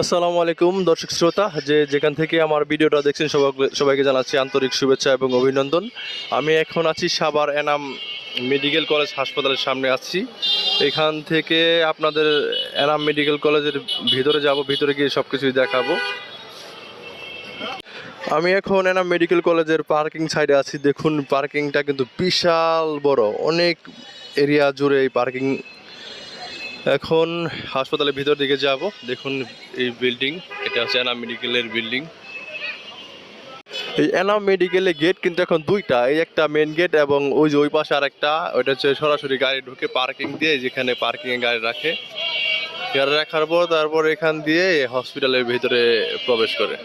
আসসালামু আলাইকুম, দর্শক শ্রোতা, যে যেখান থেকে আমার ভিডিওটা দেখছেন সবাই সবাইকে জানাচ্ছি আন্তরিক শুভেচ্ছা এবং অভিনন্দন। আমি এখন আছি সাবার এনাম মেডিকেল কলেজ হাসপাতালের সামনে আছি। এখান থেকে আপনাদের এনাম মেডিকেল কলেজের ভিতরে যাব, ভিতরে গিয়ে সব কিছুই দেখাবো। আমি এখন এনাম মেডিকেল কলেজের পার্কিং সাইডে আছি। দেখুন, পার্কিংটা কিন্তু বিশাল বড়। অনেক এরিয়া জুড়ে এই পার্কিং এখন হাসপাতালের ভিতর দিকে যাব। দেখুন এই বিল্ডিং, এটা হচ্ছে এনাম মেডিকেলের বিল্ডিং। এই এনাম মেডিকেলের গেট কিন্তু এখন দুইটা, এই একটা মেন গেট এবং ওই যে ওই পাশে আর একটা ওইটা হচ্ছে সরাসরি গাড়ি ঢুকে পার্কিং দিয়ে যেখানে পার্কিংয়ে গাড়ি রাখে। গাড়ি রাখার পর তারপর এখান দিয়ে হসপিটালের ভিতরে প্রবেশ করে।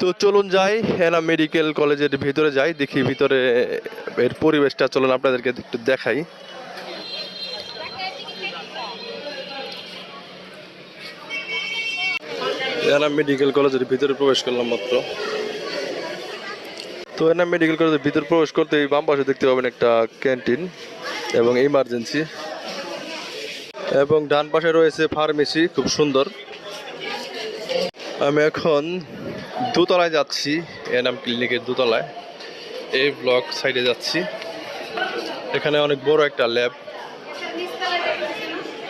তো চলুন যাই এনাম মেডিকেল কলেজের ভিতরে যাই, দেখি ভিতরে এর পরিবেশটা, চলুন আপনাদেরকে একটু দেখাই। এনাম মেডিকেল কলেজের ভিতরে প্রবেশ করলাম মাত্র। তো এনাম মেডিকেল কলেজের ভিতরে প্রবেশ করতে এই বাম পাশে দেখতে পাবেন একটা ক্যান্টিন এবং ইমার্জেন্সি এবং ডান পাশে রয়েছে ফার্মেসি খুব সুন্দর। আমি এখন দোতলায় যাচ্ছি, এনাম ক্লিনিকের দোতলায়। এই ব্লক সাইডে যাচ্ছি। এখানে অনেক বড় একটা ল্যাব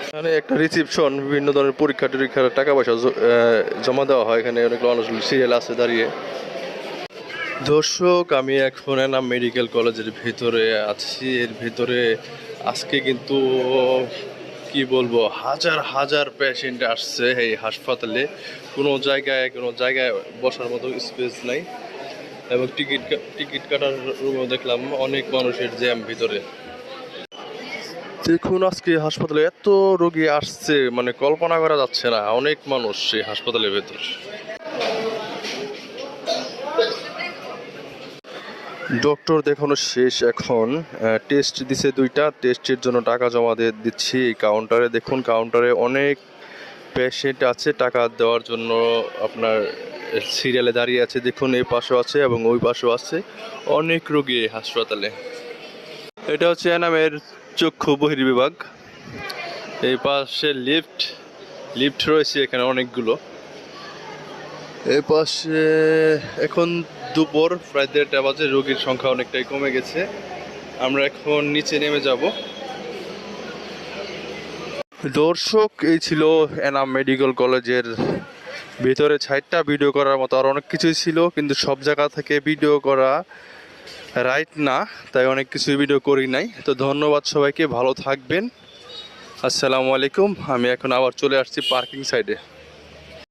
এখানে একটা রিসিপশন বিভিন্ন ধরনের পরীক্ষা টরীক্ষার টাকা পয়সা জমা দেওয়া হয় এখানে, অনেক মানুষ সিরিয়াল আছে দাঁড়িয়ে। দর্শক, আমি এখন এনাম মেডিকেল কলেজের ভিতরে আছি। এর ভিতরে আজকে কিন্তু কি বলব, হাজার হাজার পেশেন্ট আসছে এই হাসপাতালে। কোনো জায়গায় কোনো জায়গায় বসার মতো স্পেস নাই। এবং টিকিট টিকিট কাটার রুমেও দেখলাম অনেক মানুষের জ্যাম ভিতরে। দেখুন, আজকে হাসপাতালে এত রোগী আসছে মানে কল্পনা করা যাচ্ছে না, অনেক মানুষ এই হাসপাতালের ভেতর। ডক্টর, দেখানো, শেষ এখন। টেস্ট দিছে দুইটা টেস্টের জন্য টাকা জমা দিয়ে দিচ্ছি কাউন্টারে দেখুন কাউন্টারে অনেক পেশেন্ট আছে, টাকা দেওয়ার জন্য আপনার সিরিয়ালে দাঁড়িয়ে আছে। দেখুন এই পাশেও আছে এবং ওই পাশেও আছে। অনেক রোগী হাসপাতালে। এটা হচ্ছে এনামের চক্ষু বহির্বিভাগ। এই পাশে লিফট লিফট রয়েছে এখানে অনেকগুলো। এই পাশে এখন দুপুর, প্রায় দেড়টা বাজে, রোগীর সংখ্যা অনেকটাই কমে গেছে। আমরা এখন নিচে নেমে যাব। দর্শক, এই ছিল এনাম মেডিকেল কলেজের ভিতরে ছাইটটা। ভিডিও করার মতো আর অনেক কিছুই ছিল, কিন্তু সব জায়গা থেকে ভিডিও করা রাইট না, তাই অনেক কিছু ভিডিও করি নাই। তো ধন্যবাদ সবাইকে, ভালো থাকবেন। আসসালামু আলাইকুম, আমি এখন আবার চলে আসছি পার্কিং সাইডে